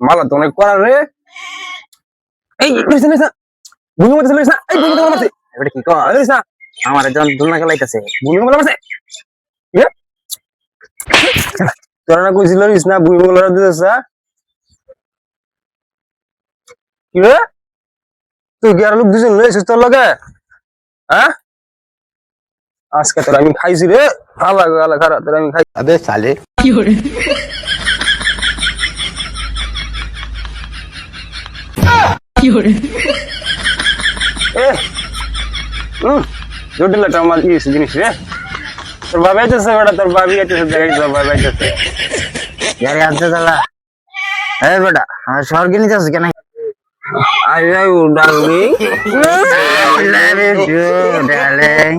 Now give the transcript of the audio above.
মালা তো অনেক করা রে। এই লইছে না এই বুনি মতে মারছে কি কয় লইছে না আমার একজন দুলনা গলাইতাছে বুনি মতে মারছে এ? তোরা কইছিল লইছ না বুনি মতে লড়া কি রে? তুই গিয়ার লোক দুজন লইছিস তোর লগে? হ্যাঁ আজকে তোর আমি খাইছি রে। আলাদা আলাদা খারাপ তোর আমি খাই আবে সালে। কি হরে জটিল একটা মাল কি জিনিস রে। তোর বাবা আইতেছে বেটা তোর বাবি আইতেছে দেখাই তোর বাবা আইতেছে। ইয়ার আনতে দালা এ বেটা আর শহর কিনে যাস কেন? আই আই উডালি লাভ ইউ ডার্লিং।